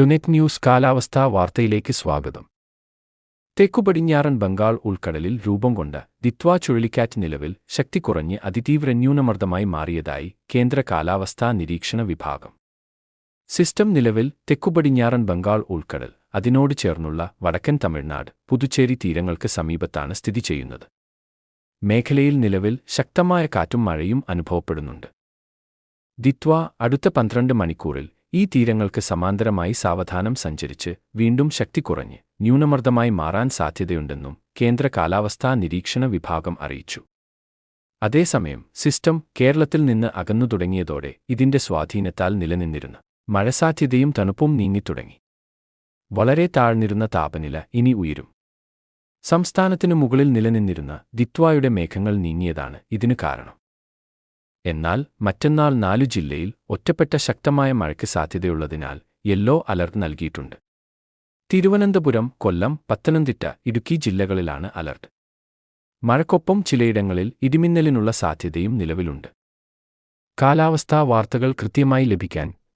ടുനെറ്റ് news കാലാവസ്ഥാ വാർത്തയിലേക്ക് സ്വാഗതം. തെക്കുപടിഞ്ഞാറൻ ബംഗാൾ ഉൾക്കടലിൽ രൂപം കൊണ്ട ദിത്വ ചുഴലിക്കാറ്റ് നിലവിൽ ശക്തി കുറഞ്ഞ് അതിതീവ്ര ന്യൂനമർദ്ദമായി മാറിയതായി കേന്ദ്ര കാലാവസ്ഥാ നിരീക്ഷണ വിഭാഗം. സിസ്റ്റം നിലവിൽ തെക്കുപടിഞ്ഞാറൻ ബംഗാൾ ഉൾക്കടൽ അതിനോട് ചേർന്നുള്ള വടക്കൻ തമിഴ്നാട് പുതുച്ചേരി തീരങ്ങൾക്ക് സമീപത്താണ് സ്ഥിതി ചെയ്യുന്നത്. മേഖലയിൽ നിലവിൽ ശക്തമായ കാറ്റും മഴയും അനുഭവപ്പെടുന്നുണ്ട്. ദിത്വ അടുത്ത പന്ത്രണ്ട് മണിക്കൂറിൽ ഈ തീരങ്ങൾക്ക് സമാന്തരമായി സാവധാനം സഞ്ചരിച്ച് വീണ്ടും ശക്തി കുറഞ്ഞ് ന്യൂനമർദ്ദമായി മാറാൻ സാധ്യതയുണ്ടെന്നും കേന്ദ്ര കാലാവസ്ഥാ നിരീക്ഷണ വിഭാഗം അറിയിച്ചു. അതേസമയം സിസ്റ്റം കേരളത്തിൽ നിന്ന് അകന്നു തുടങ്ങിയതോടെ ഇതിന്റെ സ്വാധീനത്താൽ നിലനിന്നിരുന്ന. മഴസാധ്യതയും തണുപ്പും നീങ്ങിത്തുടങ്ങി. വളരെ താഴ്ന്നിരുന്ന താപനില ഇനി ഉയരും. സംസ്ഥാനത്തിനു മുകളിൽ നിലനിന്നിരുന്ന ദിത്വായുടെ മേഘങ്ങൾ നീങ്ങിയതാണ് ഇതിനു കാരണം. എന്നാൽ മറ്റന്നാൾ നാലു ജില്ലയിൽ ഒറ്റപ്പെട്ട ശക്തമായ മഴയ്ക്ക് സാധ്യതയുള്ളതിനാൽ യെല്ലോ അലർട്ട് നൽകിയിട്ടുണ്ട്. തിരുവനന്തപുരം കൊല്ലം പത്തനംതിട്ട ഇടുക്കി ജില്ലകളിലാണ് അലർട്ട്. മഴക്കൊപ്പം ചിലയിടങ്ങളിൽ ഇടിമിന്നലിനുള്ള സാധ്യതയും നിലവിലുണ്ട്. കാലാവസ്ഥാ വാർത്തകൾ കൃത്യമായി ലഭിക്കാൻ